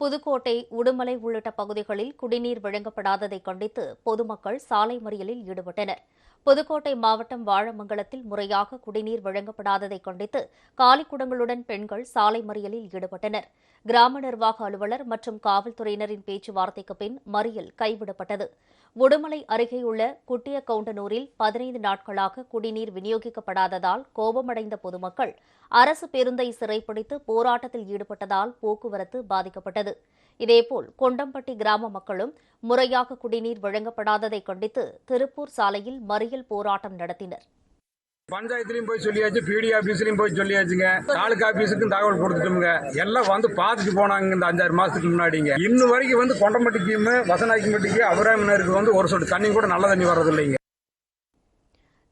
புதுக்கோட்டை உடுமலை உள்ளிட்ட பகுதிகளில் குடிநீர் வழங்கப்படாததை கண்டித்து பொதுமக்கள் சாலை மறியலில் ஈடுபட்டனர். புதுக்கோட்டை மாவட்டம் வாழமங்கலத்தில் முறையாக குடிநீர் வழங்கப்படாததை கண்டித்து காலிக்குடங்களுடன் பெண்கள் சாலை மறியலில் ஈடுபட்டனர். கிராம நிர்வாக அலுவலர் மற்றும் காவல்துறையினரின் பேச்சுவார்த்தைக்கு பின் மறியல் கைவிடப்பட்டது. உடுமலை அருகேயுள்ள குட்டிய கவுண்டனூரில் பதினைந்து நாட்களாக குடிநீர் விநியோகிக்கப்படாததால் கோபமடைந்த பொதுமக்கள் அரசு பேருந்தை சிறைப்பிடித்து போராட்டத்தில் ஈடுபட்டதால் போக்குவரத்து பாதிக்கப்பட்டது. இதேபோல் கொண்டம்பட்டி கிராம மக்களும் முறையாக குடிநீர் வழங்கப்படாததை கண்டித்து திருப்பூர் சாலையில் மறியல் போராட்டம் நடத்தினர். பஞ்சாயத்துலயும் போய் சொல்லியாச்சு பிடி ஆபீஸ்லயும் போய் சொல்லியாச்சுங்க. தாலுகா ஆபீஸுக்கும் தகவல் கொடுத்துட்டோமுங்க. எல்லாம் வந்து பார்த்துட்டு போனாங்க இந்த அஞ்சாறு மாசத்துக்கு முன்னாடிங்க. இன்னும் வரைக்கும் வந்து கொண்டம்பட்டிக்கும் வசனாக்கிம்பட்டிக்கு அபராமினருக்கு வந்து ஒரு சொட்டு தண்ணி கூட நல்ல தண்ணி வர்றது இல்லைங்க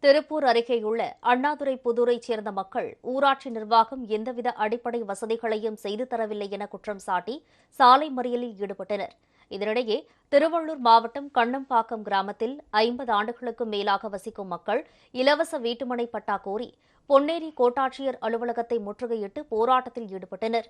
திருப்பூர் அருகேயுள்ள அண்ணாதுரை புதூரைச் சேர்ந்த மக்கள் ஊராட்சி நிர்வாகம் எந்தவித அடிப்படை வசதிகளையும் செய்து தரவில்லை என குற்றம் சாட்டி சாலை மறியலில் ஈடுபட்டனர். இதனிடையே திருவள்ளூர் மாவட்டம் கண்ணம்பாக்கம் கிராமத்தில் ஐம்பது ஆண்டுகளுக்கும் மேலாக வசிக்கும் மக்கள் இலவச வீட்டுமனை பட்டா கோரி பொன்னேரி கோட்டாட்சியர் அலுவலகத்தை முற்றுகையிட்டு போராட்டத்தில் ஈடுபட்டனர்.